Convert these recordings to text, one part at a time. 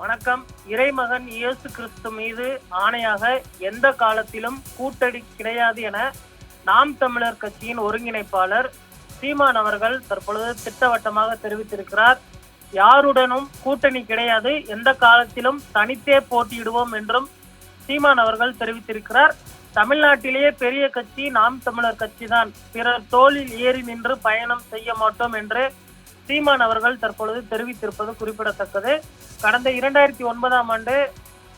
வணக்கம். இறைமகன் இயேசு கிறிஸ்து மீது ஆணையாக எந்த காலத்திலும் கூட்டணி கிடையாது என நாம் தமிழர் கட்சியின் ஒருங்கிணைப்பாளர் சீமான் அவர்கள் தற்பொழுது திட்டவட்டமாக தெரிவித்திருக்கிறார். யாருடனும் கூட்டணி கிடையாது. எந்த காலத்திலும் தனித்தே போட்டியிடுவோம் என்றும் சீமான் அவர்கள் தெரிவித்திருக்கிறார். தமிழ்நாட்டிலேயே பெரிய கட்சி நாம் தமிழர் கட்சி தான் பிறர் தோளில் ஏறி நின்று பயணம் செய்ய மாட்டோம் என்று சீமான் அவர்கள் தற்பொழுது தெரிவித்திருப்பது குறிப்பிடத்தக்கது. கடந்த இரண்டாயிரத்தி ஒன்பதாம் ஆண்டு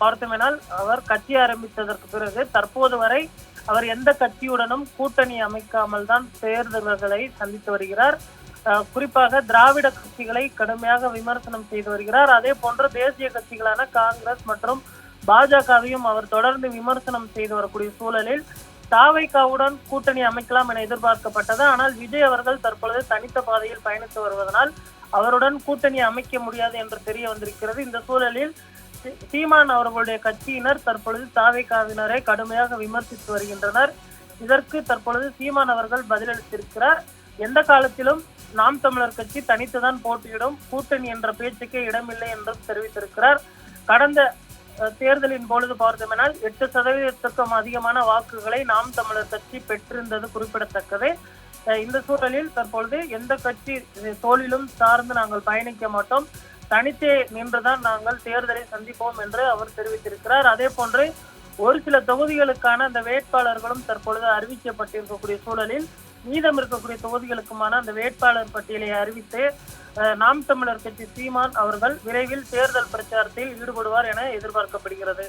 பார்த்தோமேனால் அவர் கட்சி ஆரம்பித்ததற்கு பிறகு தற்போது வரை அவர் எந்த கட்சியுடனும் கூட்டணி அமைக்காமல் தான் தேர்தல்களை சந்தித்து வருகிறார். குறிப்பாக திராவிட கட்சிகளை கடுமையாக விமர்சனம் செய்து வருகிறார். அதே போன்று தேசிய கட்சிகளான காங்கிரஸ் மற்றும் பாஜகவையும் அவர் தொடர்ந்து விமர்சனம் செய்து வரக்கூடிய சூழலில் தாவைக்காவுடன் கூட்டணி அமைக்கலாம் என எதிர்பார்க்கப்பட்டது. ஆனால் விஜய் அவர்கள் தற்பொழுது தனித்த பாதையில் பயணித்து வருவதனால் அவருடன் கூட்டணி அமைக்க முடியாது என்று தெரிய வந்திருக்கிறது. இந்த சூழலில் சீமான் அவர்களுடைய கட்சியினர் தற்பொழுது தாவைக்காவினரை கடுமையாக விமர்சித்து வருகின்றனர். இதற்கு தற்பொழுது சீமான் அவர்கள் பதிலளித்திருக்கிறார். எந்த காலத்திலும் நாம் தமிழர் கட்சி தனித்துதான் போட்டியிடும். கூட்டணி என்ற பேச்சுக்கே இடமில்லை என்றும் தெரிவித்திருக்கிறார். கடந்த தேர்தலின் பொழுது பார்த்தோம்னால் எட்டு சதவீதத்திற்கும் அதிகமான வாக்குகளை நாம் தமிழர் கட்சி பெற்றிருந்தது குறிப்பிடத்தக்கது. இந்த சூழலில் தற்பொழுது எந்த கட்சி தோளிலும் சார்ந்து நாங்கள் பயணிக்க மாட்டோம். தனித்தே நின்றுதான் நாங்கள் தேர்தலை சந்திப்போம் என்று அவர் தெரிவித்திருக்கிறார். அதே போன்று ஒரு சில தொகுதிகளுக்கான அந்த வேட்பாளர்களும் தற்பொழுது அறிவிக்கப்பட்டிருக்கக்கூடிய சூழலில் மீதம் இருக்கக்கூடிய தொகுதிகளுக்குமான அந்த வேட்பாளர் பட்டியலை அறிவித்து நாம் தமிழர் கட்சி சீமான் அவர்கள் விரைவில் தேர்தல் பிரச்சாரத்தில் ஈடுபடுவார் என எதிர்பார்க்கப்படுகிறது.